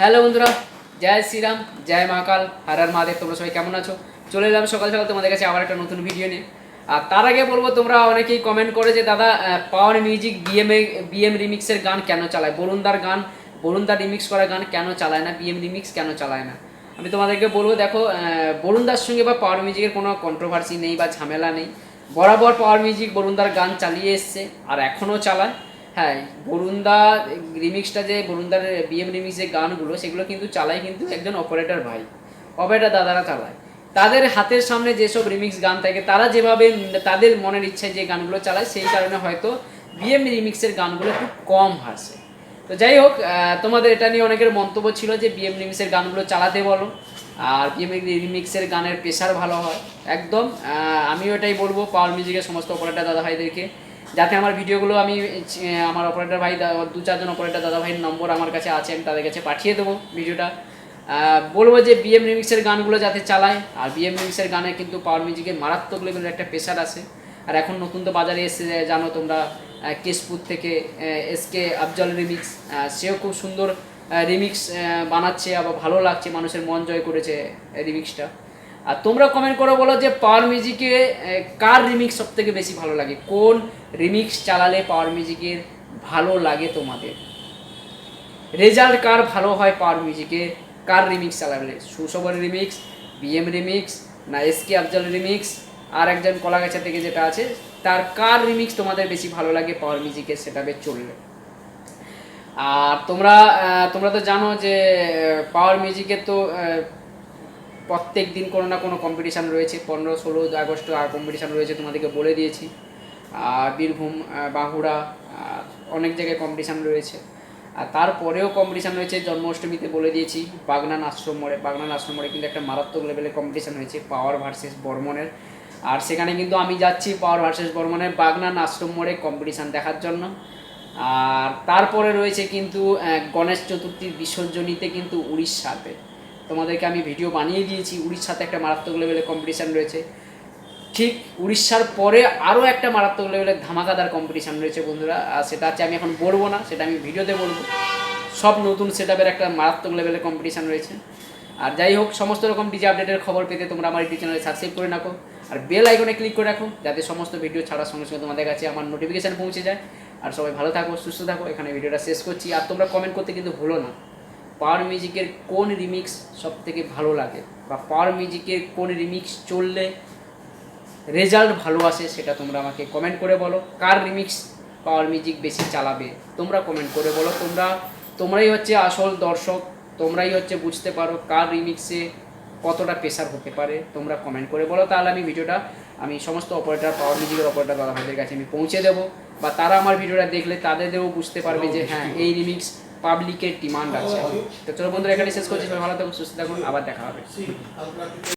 Hello বন্ধুরা, জয় শ্রীরাম, জয় মহাকাল হার আর মহাদেব, তোমরা সবাই কেমন আছো? চলে এলাম সকাল সকাল তোমাদের কাছে আবার একটা নতুন ভিডিও নিয়ে। আর তার আগে বলব, তোমরা অনেকেই কমেন্ট করে যে, দাদা পাওয়ার মিউজিক বিএম বিএম রিমিক্সের গান কেন চালায়? বরুণদার গান বরুণদার রিমিক্স করা গান কেন চালায় না? বিএম রিমিক্স কেন চালায় না? আমি তোমাদেরকে বলব, দেখো বরুণদার সঙ্গে বা পাওয়ার মিউজিকের কোনো কন্ট্রোভার্সি নেই বা ঝামেলা নেই। বরাবর পাওয়ার মিউজিক বরুণদার গান চালিয়ে এসছে, আর এখনও চালায়। হ্যাঁ বরুণদা রিমিক্সটা যে, বরুণদার বিএম রিমিক্স যে গানগুলো, সেগুলো কিন্তু চালায় কিন্তু একজন অপারেটর ভাই। অপারেটর দাদারা চালায়। তাদের হাতের সামনে যেসব রিমিক্স গান থাকে, তারা যেভাবে তাদের মনের ইচ্ছায় যে গানগুলো চালায়, সেই কারণে হয়তো বিএম রিমিক্সের গানগুলো খুব কম হাসে। তো যাই হোক তোমাদের এটা নিয়ে অনেকের মন্তব্য ছিল যে বিএম রিমিক্সের গানগুলো চালাতে বলো। আর বিএম রিমিক্সের গানের প্রেশার ভালো হয়। একদম আমিও এটাই বলব পাওয়ার মিউজিকের সমস্ত অপারেটর দাদা ভাইদেরকে যাতে আমার ভিডিওগুলো আমি আমার অপারেটর ভাই, দা- চারজন অপারেটর দাদা ভাইয়ের নম্বর আমার কাছে আছে, আমি তাদের কাছে পাঠিয়ে দেবো ভিডিওটা। বলব যে বিএম রিমিক্সের গানগুলো যাতে চালায়, আর বিএম রিমিক্সের গানে কিন্তু পাওয়ার মিউজিকের মারাত্মক লেভেলের একটা প্রেশার আছে। আর এখন নতুন তো বাজারে এসে জানো তোমরা কেশপুর থেকে এস কে আফজল রিমিক্স সেও খুব সুন্দর রিমিক্স বানাচ্ছে, আবার ভালো লাগছে, মানুষের মন জয় করেছে রিমিক্সটা আর তোমরা কমেন্ট করে, বলো যে পাওয়ার মিউজিকে কার রিমিক্স সব থেকে বেশি ভালো লাগে? কোন রিমিক্স চালালে পাওয়ার মিউজিকের ভালো লাগে তোমাদের? রেজাল্ট কার ভালো হয় পাওয়ার মিউজিকে কার রিমিক্স চালালে? সুশোভর রিমিক্স বিএম রিমিক্স না এস কে আফজল রিমিক্স আর একজন কলাগাছা থেকে যেটা আছে, তার কার রিমিক্স তোমাদের বেশি ভালো লাগে পাওয়ার মিউজিকে সেটাবে চললে আর তোমরা তোমরা তো জানো যে পাওয়ার মিউজিকের তো প্রত্যেক দিন কোনো না কোনো কম্পিটিশান রয়েছে। পনেরো, ষোলো আগস্ট আর কম্পিটিশান রয়েছে তোমাদেরকে বলে দিয়েছি। বীরভূম বাঁকুড়া অনেক জায়গায় কম্পিটিশান রয়েছে। আর তারপরেও কম্পিটিশান রয়েছে, জন্মাষ্টমীতে বলে দিয়েছি, বাগনান আশ্রম মোড়ে বাগনান আশ্রম মোড়ে কিন্তু একটা মারাত্মক লেভেলের কম্পিটিশান হয়েছে পাওয়ার ভার্সেস বর্মনের। আর সেখানে কিন্তু আমি যাচ্ছি পাওয়ার ভার্সেস বর্মনের বাগনান আশ্রম মোড়ে কম্পিটিশান দেখার জন্য। আর তারপরে রয়েছে কিন্তু গণেশ চতুর্থীর বিসর্জনীতে কিন্তু উড়িষ্যাতে। তোমাদেরকে আমি ভিডিও বানিয়ে দিয়েছি। উড়িষ্যাতে একটা মারাত্মক লেভেলের কম্পিটিশান রয়েছে। ঠিক উড়িষ্যার পরে আরও একটা মারাত্মক লেভেলের ধামাকাদার কম্পিটিশান রয়েছে বন্ধুরা। আর সেটা হচ্ছে আমি এখন বলব না, সেটা আমি ভিডিওতে বলব। সব নতুন সেট একটা মারাত্মক লেভেলের কম্পিটিশান রয়েছে। আর যাই হোক, সমস্ত রকম ডিজে আপডেটের খবর পেতে তোমরা আমার ইউটিউব চ্যানেলে সাবস্ক্রাইব করে রাখো। আর বেল আইকনে ক্লিক করে রাখো, যাতে সমস্ত ভিডিও ছাড়ার সঙ্গে সঙ্গে তোমাদের কাছে আমার নোটিফিকেশান পৌঁছে যায়। আর সবাই ভালো থাকো, সুস্থ থাকো, এখানে ভিডিওটা শেষ করছি। আর তোমরা কমেন্ট করতে কিন্তু ভুলো না। পাওয়ার মিউজিকের কোন রিমিক্স সব থেকে ভালো লাগে? বা পাওয়ার মিউজিকের কোন রিমিক্স চললে রেজাল্ট ভালো আসে সেটা তোমরা আমাকে কমেন্ট করে বলো। কার রিমিক্স পাওয়ার মিউজিক বেশি চালাবে? তোমরা কমেন্ট করে বলো। তোমরা তোমরাই হচ্ছে আসল দর্শক তোমরাই হচ্ছে বুঝতে পারো কার রিমিক্সে কতটা প্রেশার হতে পারে। তোমরা কমেন্ট করে বলো। তাহলে আমি ভিডিওটা আমি সমস্ত অপারেটার পাওয়ার মিউজিকের অপারেটর দাদা ভাইদের কাছে আমি পৌঁছে দেবো। বা তারা আমার ভিডিওটা দেখলে তাদেরও বুঝতে পারবে যে হ্যাঁ এই রিমিক্স পাবলিকের ডিমান্ড আছে। তো চলো বন্ধুরা এখানে শেষ করছি। ভালো থাকুন সুস্থ থাকুন আবার দেখা হবে।